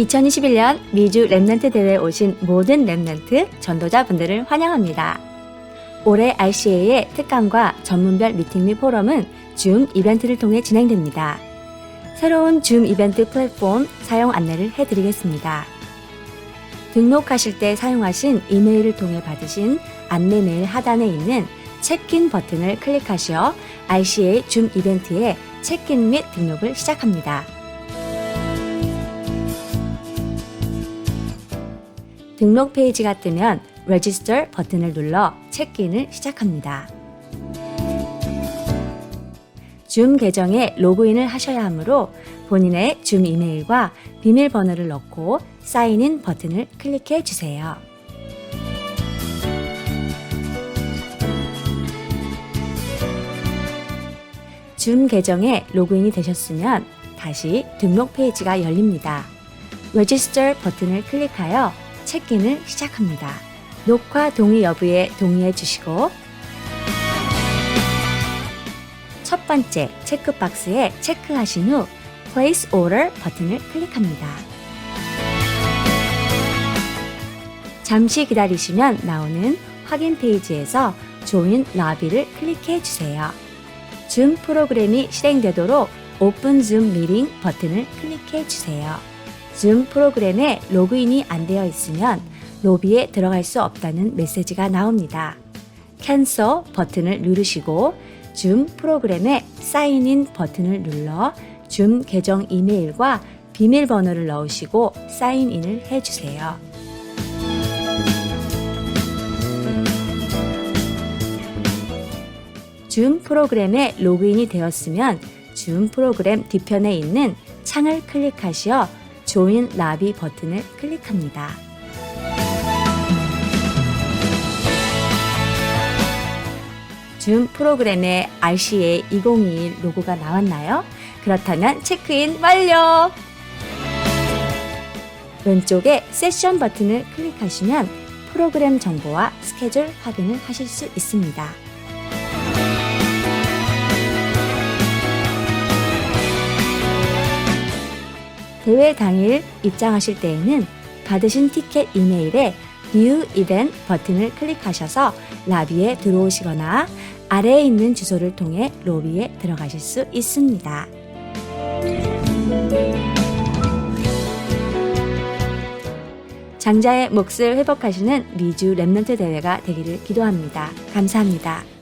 2021년 미주 랩런트 대회에 오신 모든 랩런트 전도자분들을 환영합니다. 올해 RCA의 특강과 전문별 미팅 및 포럼은 줌 이벤트를 통해 진행됩니다. 새로운 줌 이벤트 플랫폼 사용 안내를 해드리겠습니다. 등록하실 때 사용하신 이메일을 통해 받으신 안내 메일 하단에 있는 체크인 버튼을 클릭하시어 RCA 줌 이벤트에 체크인 및 등록을 시작합니다. 등록 페이지가 뜨면 Register 버튼을 눌러 체크인을 시작합니다. 줌 계정에 로그인을 하셔야 하므로 본인의 줌 이메일과 비밀번호를 넣고 사인인 버튼을 클릭해 주세요. 줌 계정에 로그인이 되셨으면 다시 등록 페이지가 열립니다. Register 버튼을 클릭하여 체크인을 시작합니다. 녹화 동의 여부에 동의해 주시고 첫 번째 체크박스에 체크하신 후 Place Order 버튼을 클릭합니다. 잠시 기다리시면 나오는 확인 페이지에서 조인 라비를 클릭해 주세요. 줌 프로그램이 실행되도록 오픈 줌 미팅 버튼을 클릭해 주세요. 줌 프로그램에 로그인이 안 되어 있으면 로비에 들어갈 수 없다는 메시지가 나옵니다. 캔서 버튼을 누르시고 줌 프로그램에 사인인 버튼을 눌러 줌 계정 이메일과 비밀번호를 넣으시고 사인인을 해주세요. 줌 프로그램에 로그인이 되었으면 줌 프로그램 뒤편에 있는 창을 클릭하시어 조인 라비 버튼을 클릭합니다. 줌 프로그램에 RCA 2021 로고가 나왔나요? 그렇다면 체크인 완료! 왼쪽에 세션 버튼을 클릭하시면 프로그램 정보와 스케줄 확인을 하실 수 있습니다. 대회 당일 입장하실 때에는 받으신 티켓 이메일에 View Event 버튼을 클릭하셔서 라비에 들어오시거나 아래에 있는 주소를 통해 로비에 들어가실 수 있습니다. 장자의 몫을 회복하시는 미주 랩런트 대회가 되기를 기도합니다. 감사합니다.